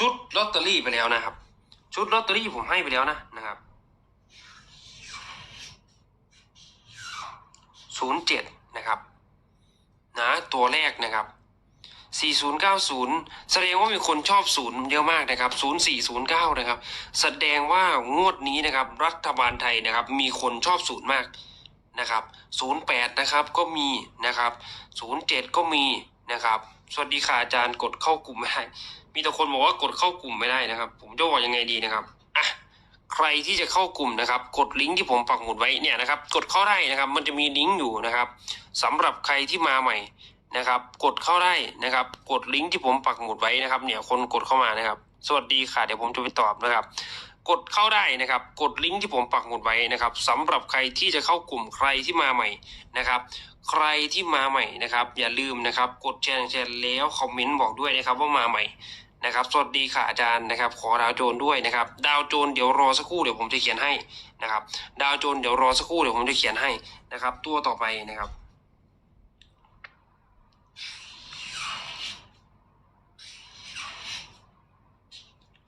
ชุดลอตเตอรี่ไปแล้วนะครับ ชุดลอตเตอรี่ผมให้ไปแล้วนะนะครับศูนย์เจ็ดนะครับนะตัวแรกนะครับ4090 แสดงว่ามีคนชอบศูนย์เยอะมากนะครับ 0409 นะครับ แสดงว่างวดนี้นะครับ รัฐบาลไทยนะครับ มีคนชอบศูนย์มากนะครับ 08 นะครับก็มีนะครับ 07 ก็มีนะครับ สวัสดีค่ะอาจารย์กดเข้ากลุ่มไม่ได้ มีแต่คนบอกว่ากดเข้ากลุ่มไม่ได้นะครับ ผมจะบอกยังไงดีนะครับอะใครที่จะเข้ากลุ่มนะครับ กดลิงก์ที่ผมปักหมุดไว้เนี่ยนะครับ กดเข้าได้นะครับ มันจะมีลิงก์อยู่นะครับสำหรับใครที่มาใหม่นะครับ กดเข้าได้นะครับ กดลิงก์ที่ผมปักหมุดไว้นะครับ เนี่ยคนกดเข้ามานะครับ สวัสดีค่ะเดี๋ยวผมจะไปตอบนะครับ กดเข้าได้นะครับ กดลิงก์ที่ผมปักหมุดไว้นะครับสำหรับใครที่จะเข้ากลุ่มใครที่มาใหม่นะครับ ใครที่มาใหม่นะครับ อย่าลืมนะครับ กดแชร์แชร์แล้วคอมเมนต์บอกด้วยนะครับว่ามาใหม่นะครับ สวัสดีค่ะอาจารย์นะครับ ขอดาวโจนด้วยนะครับ ดาวโจนเดี๋ยวรอสักครู่เดี๋ยวผมจะเขียนให้นะครับ ดาวโจนเดี๋ยวรอสักครู่เดี๋ยวผมจะเขียนให้นะครับ ตัวต่อไปนะครับ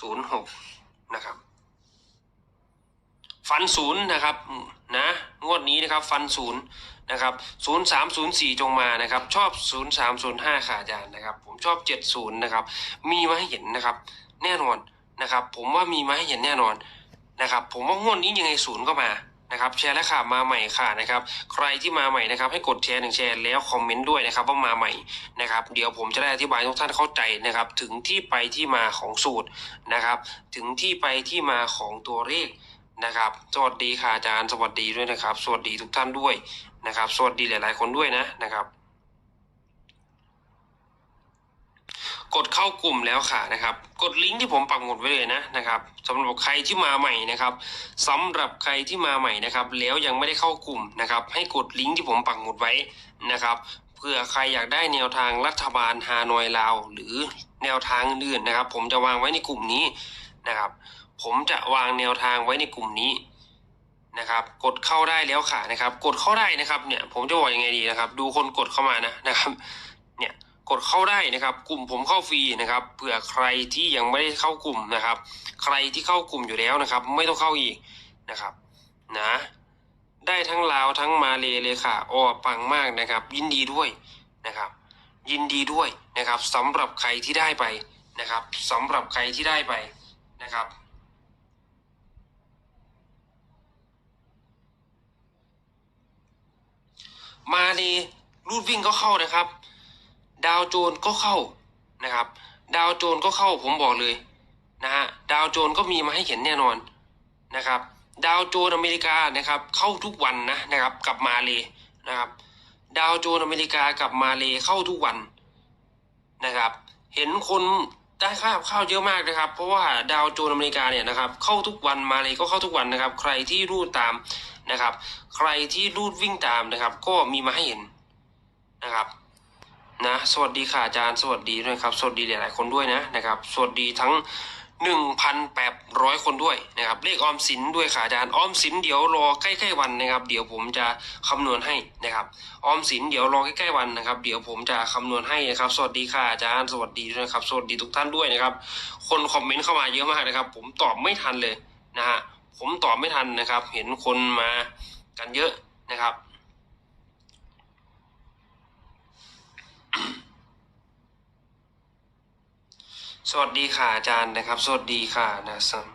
ศูนย์หกนะครับ ฟันศูนย์นะครับนะงวดนี้นะครับฟันศูนย์นะครับศูนย์สามศูนย์สี่จงมานะครับ ชอบศูนย์สามศูนย์ห้าค่ะอาจารย์นะครับ ผมชอบเจ็ดศูนย์นะครับ มีมาให้เห็นนะครับ แน่นอนนะครับ ผมว่ามีมาให้เห็นแน่นอนนะครับ ผมว่างวดนี้ยังไงศูนย์ก็มานะครับแชร์และข่าวมาใหม่ค่ะนะครับ ใครที่มาใหม่นะครับ ให้กดแชร์หนึ่งแชร์แล้วคอมเมนต์ด้วยนะครับ ว่ามาใหม่นะครับ เดี๋ยวผมจะได้อธิบายทุกท่านเข้าใจนะครับ ถึงที่ไปที่มาของสูตรนะครับ ถึงที่ไปที่มาของตัวเลข นะครับ สวัสดีค่ะอาจารย์สวัสดีด้วยนะครับ สวัสดีทุกท่านด้วยนะครับ สวัสดีหลาย ๆ คนด้วยนะนะครับ กดเข้ากลุ่มแล้วค่ะนะครับ กดลิงก์ที่ผมปักหมุดไว้เลยนะนะครับสำหรับใครที่มาใหม่นะครับสำหรับใครที่มาใหม่นะครับ แล้วยังไม่ได้เข้ากลุ่มนะครับ ให้กดลิงก์ที่ผมปักหมุดไว้นะครับเผื่อใครอยากได้แนวทางรัฐบาลฮานอยลาว หรือแนวทางอื่นนะครับ ผมจะวางไว้ในกลุ่มนี้นะครับ ผมจะวางแนวทางไว้ในกลุ่มนี้นะครับ กดเข้าได้แล้วค่ะนะครับ กดเข้าได้นะครับเนี่ย ผมจะบอกยังไงดีนะครับ ดูคนกดเข้ามานะนะครับ เนี่ยกดเข้าได้นะครับ กลุ่มผมเข้าฟรีนะครับเผื่อใครที่ยังไม่ได้เข้ากลุ่มนะครับ ใครที่เข้ากลุ่มอยู่แล้วนะครับ ไม่ต้องเข้าอีกนะครับ นะ ได้ทั้งลาวทั้งมาเลเลยค่ะอ้อปังมากนะครับ ยินดีด้วยนะครับ ยินดีด้วยนะครับสำหรับใครที่ได้ไปนะครับสำหรับใครที่ได้ไปนะครับ มาเลรูดวิ่งก็เข้านะครับ ดาวโจนก็เข้านะครับ ดาวโจนก็เข้าผมบอกเลยนะฮะดาวโจนก็มีมาให้เห็นแน่นอนนะครับ ดาวโจนอเมริกานะครับ เข้าทุกวันนะนะครับ กับมาเลนะครับ ดาวโจนอเมริกากับมาเลเข้าทุกวันนะครับ เห็นคน ได้ค่ากับข้าวเยอะมากนะครับ เพราะว่าดาวโจนอเมริกาเนี่ยนะครับเข้าทุกวันมาเลยก็เข้าทุกวันนะครับ ใครที่รูดตามนะครับ ใครที่รูดวิ่งตามนะครับ ก็มีมาให้เห็นนะครับนะสวัสดีค่ะอาจารย์สวัสดีด้วยครับ สวัสดีหลายๆคนด้วยนะนะครับ สวัสดีทั้ง หนึ่งพันแปดร้อยคนด้วยนะครับเลขออมสินด้วยค่ะอาจารย์ออมสินเดี๋ยวรอใกล้ๆวันนะครับ เดี๋ยวผมจะคำนวณให้นะครับออมสินเดี๋ยวรอใกล้ๆวันนะครับ เดี๋ยวผมจะคำนวณให้นะครับ สวัสดีค่ะอาจารย์สวัสดีด้วยนะครับสวัสดีทุกท่านด้วยนะครับ คนคอมเมนต์เข้ามาเยอะมากนะครับ ผมตอบไม่ทันเลยนะฮะผมตอบไม่ทันนะครับ เห็นคนมากันเยอะนะครับ สวัสดีค่ะอาจารย์นะครับ สวัสดีค่ะนะซัม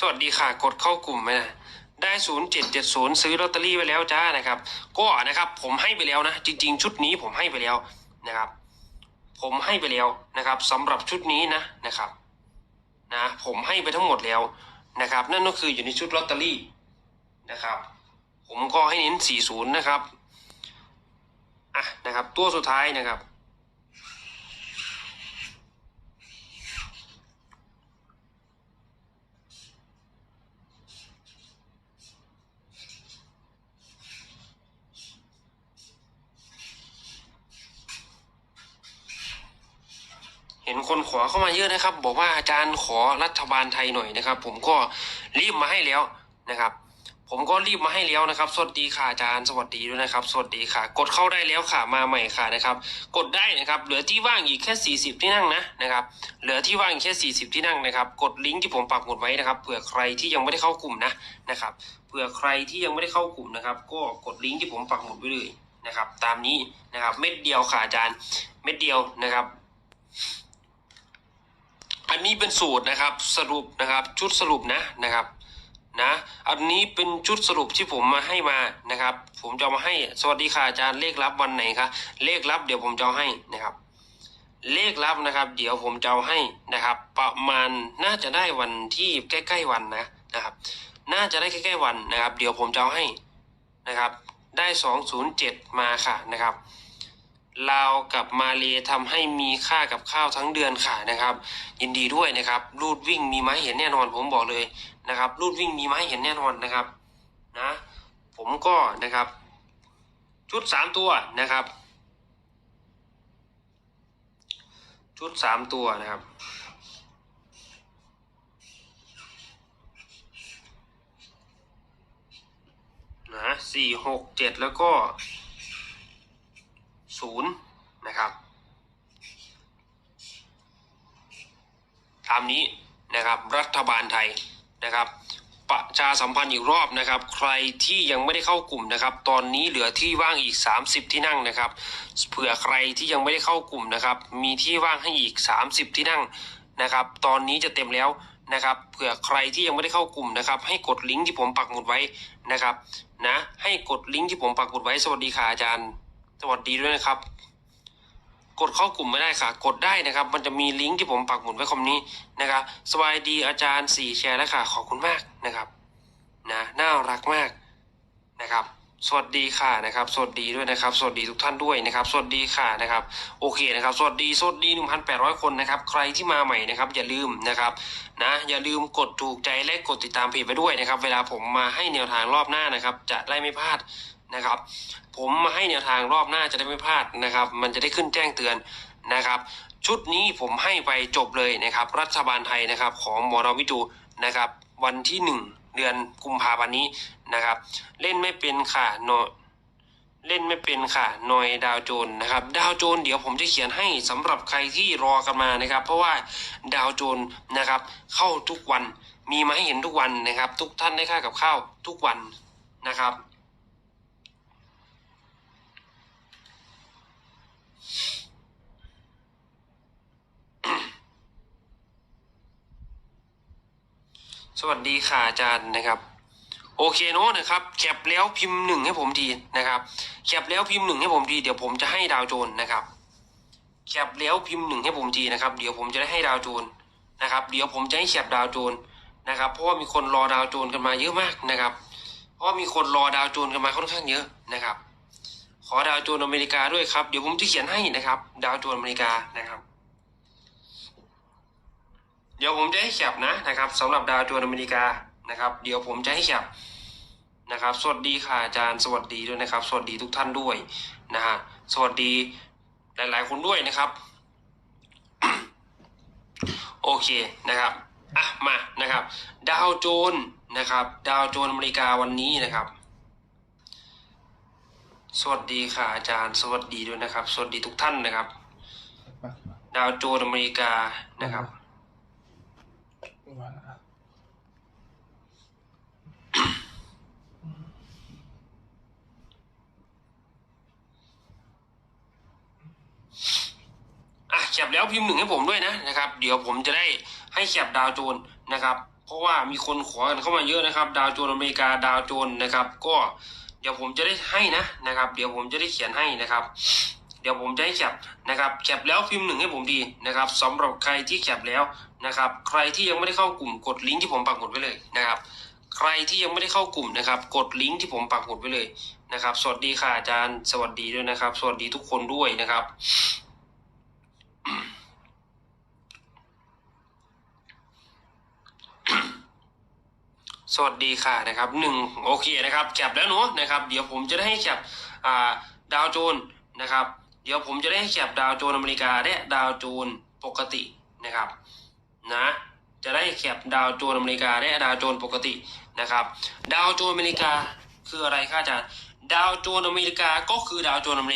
สวัสดีค่ะกดเข้ากลุ่มไหมนะได้ศูนย์เจ็ดเจ็ดศูนย์ซื้อลอตเตอรี่ไปแล้วจ้านะครับ ก็นะครับผมให้ไปแล้วนะ จริง ๆ ชุดนี้ผมให้ไปแล้วนะครับ ผมให้ไปแล้วนะครับสำหรับชุดนี้นะนะครับ นะผมให้ไปทั้งหมดแล้วนะครับ นั่นก็คืออยู่ในชุดลอตเตอรี่นะครับ ผมก็ให้เน้น 40 นะครับอะนะครับ ตัวสุดท้ายนะครับ ห็นคนขอเข้ามาเยอะนะครับ บอกว่าอาจารย์ขอรัฐบาลไทยหน่อยนะครับ ผมก็รีบมาให้แล้วนะครับ ผมก็รีบมาให้แล้วนะครับ สวัสดีค่ะอาจารย์สวัสดีด้วยนะครับ สวัสดีค่ะ กดเข้าได้แล้วค่ะมาใหม่ค่ะนะครับ กดได้นะครับ เหลือที่ว่างอีกแค่ 40 ที่นั่งนะนะครับ เหลือที่ว่างอีกแค่ 40 ที่นั่งนะครับ กดลิงก์ที่ผมปักหมุดไว้นะครับเผื่อใครที่ยังไม่ได้เข้ากลุ่มนะนะครับเผื่อใครที่ยังไม่ได้เข้ากลุ่มนะครับ ก็กดลิงก์ที่ผมปักหมุดไว้เลยนะครับ ตามนี้นะครับ เม็ดเดียวค่ะอาจารย์ เม็ดเดียวนะครับ อันนี้เป็นสูตรนะครับสรุปนะครับชุดสรุปนะนะครับนะอันนี้เป็นชุดสรุปที่ผมมาให้มานะครับ ผมจะมาให้สวัสดีค่ะอาจารย์เลขลับวันไหนคะเลขลับเดี๋ยวผมจะให้นะครับ เลขลับนะครับ เดี๋ยวผมจะให้นะครับ ประมาณน่าจะได้วันที่ใกล้ ๆวันนะนะครับ น่าจะได้ใกล้ๆวันนะครับ เดี๋ยวผมจะให้นะครับ ได้สองศูนย์เจ็ดมาค่ะนะครับ ลาวกับมาเลทำให้มีค่ากับข้าวทั้งเดือนค่ะนะครับ ยินดีด้วยนะครับรูดวิ่งมีมาเห็นแน่นอน ผมบอกเลยนะครับรูดวิ่งมีมาเห็นแน่นอนนะครับนะผมก็นะครับ ชุดสามตัวนะครับ ชุดสามตัวนะครับนะสี่หกเจ็ดแล้วก็ ศูนย์นะครับ ตามนี้นะครับรัฐบาลไทยนะครับ ประชาสัมพันธ์อีกรอบนะครับ ใครที่ยังไม่ได้เข้ากลุ่มนะครับ ตอนนี้เหลือที่ว่างอีก 30 ที่นั่งนะครับ เผื่อใครที่ยังไม่ได้เข้ากลุ่มนะครับ มีที่ว่างให้อีก 30 ที่นั่งนะครับ ตอนนี้จะเต็มแล้วนะครับเผื่อใครที่ยังไม่ได้เข้ากลุ่มนะครับ ให้กดลิงก์ที่ผมปักหมุดไว้นะครับนะให้กดลิงก์ที่ผมปักหมุดไว้สวัสดีค่ะอาจารย์ วัสดีด้วยนะครับ กดเข้ากลุ่มไม่ได้ค่ะ กดได้นะครับ มันจะมีลิงก์ที่ผมปักหมุดไว้คำนี้นะครับสบายดีอาจารย์สี่แชร์แล้วค่ะ ขอบคุณมากนะครับนะน่ารักมากนะครับ สวัสดีค่ะนะครับ สวัสดีด้วยนะครับ สวัสดีทุกท่านด้วยนะครับ สวัสดีค่ะนะครับ โอเคนะครับ สวัสดีสวัสดี1,800คนนะครับ ใครที่มาใหม่นะครับ อย่าลืมนะครับ นะ อย่าลืมกดถูกใจและกดติดตามเพจไปด้วยนะครับ เวลาผมมาให้แนวทางรอบหน้านะครับ จะได้ไม่พลาด นะครับ ผมมาให้แนวทางรอบหน้าจะได้ไม่พลาดนะครับ มันจะได้ขึ้นแจ้งเตือนนะครับ ชุดนี้ผมให้ไปจบเลยนะครับ รัฐบาลไทยนะครับ ของหมอรวิจูนะครับ วันที่หนึ่งเดือนกุมภาพันธ์นี้นะครับ เล่นไม่เป็นค่ะโนเล่นไม่เป็นค่ะหน่อยดาวโจนนะครับ ดาวโจนเดี๋ยวผมจะเขียนให้สำหรับใครที่รอกันมานะครับ เพราะว่าดาวโจนนะครับ เข้าทุกวันมีมาให้เห็นทุกวันนะครับ ทุกท่านได้ค่ากับข้าวทุกวันนะครับ สวัสดีค่ะอาจารย์นะครับ โอเคเนอะนะครับแคปแล้วพิมพ์หนึ่งให้ผมทีนะครับแคปแล้วพิมพ์หนึ่งให้ผมทีเดี๋ยวผมจะให้ดาวโจนนะครับแคปแล้วพิมพ์หนึ่งให้ผมทีนะครับ เดี๋ยวผมจะได้ให้ดาวโจนนะครับ เดี๋ยวผมจะให้แคปดาวโจนนะครับ เพราะว่ามีคนรอดาวโจนกันมาเยอะมากนะครับ เพราะว่ามีคนรอดาวโจนกันมาค่อนข้างเยอะนะครับ ขอดาวโจนอเมริกาด้วยครับ เดี๋ยวผมจะเขียนให้นะครับ ดาวโจนอเมริกานะครับ ดี๋ยวผมจะให้แคปนะนะครับสำหรับดาวโจนอเมริกานะครับ เดี๋ยวผมจะให้แคปนะครับ สวัสดีค่ะอาจารย์สวัสดีด้วยนะครับ สวัสดีทุกท่านด้วยนะฮะสวัสดีหลาย ๆ คนด้วยนะครับ โอเคนะครับอะมานะครับ ดาวโจนนะครับ ดาวโจนอเมริกาวันนี้นะครับ สวัสดีค่ะอาจารย์ สวัสดีด้วยนะครับ สวัสดีทุกท่านนะครับ ดาวโจนอเมริกานะครับ อะ แคปแล้วพิมพ์หนึ่งให้ผมด้วยนะนะครับ เดี๋ยวผมจะได้ให้แคปดาวโจนนะครับ เพราะว่ามีคนขอกันเข้ามาเยอะนะครับ ดาวโจนอเมริกาดาวโจนนะครับ ก็เดี๋ยวผมจะได้ให้นะนะครับ เดี๋ยวผมจะได้เขียนให้นะครับ เดี๋ยวผมจะให้แคปนะครับแคปแล้วพิมพ์หนึ่งให้ผมดีนะครับสำหรับใครที่แคปแล้วนะครับ ใครที่ยังไม่ได้เข้ากลุ่มกดลิงก์ที่ผมปักหมุดไว้เลยนะครับ ใครที่ยังไม่ได้เข้ากลุ่มนะครับ กดลิงก์ที่ผมปักหมุดไว้เลยนะครับ สวัสดีค่ะอาจารย์ สวัสดีด้วยนะครับ สวัสดีทุกคนด้วยนะครับ สวัสดีค่ะนะครับหนึ่งโอเคนะครับแคปแล้วเนาะนะครับ เดี๋ยวผมจะได้ให้แคปาดาวโจนนะครับ เดี๋ยวผมจะได้ให้แคปดาวโจนอเมริกาและดาวโจนปกตินะครับนะจะได้แคปดาวโจน์อเมริกาและดาวโจน์ปกตินะครับ ดาวโจน์อเมริกาคืออะไรครับอาจารย์ดาวโจน์อเมริกาก็คือดาวโจน์อเมริกา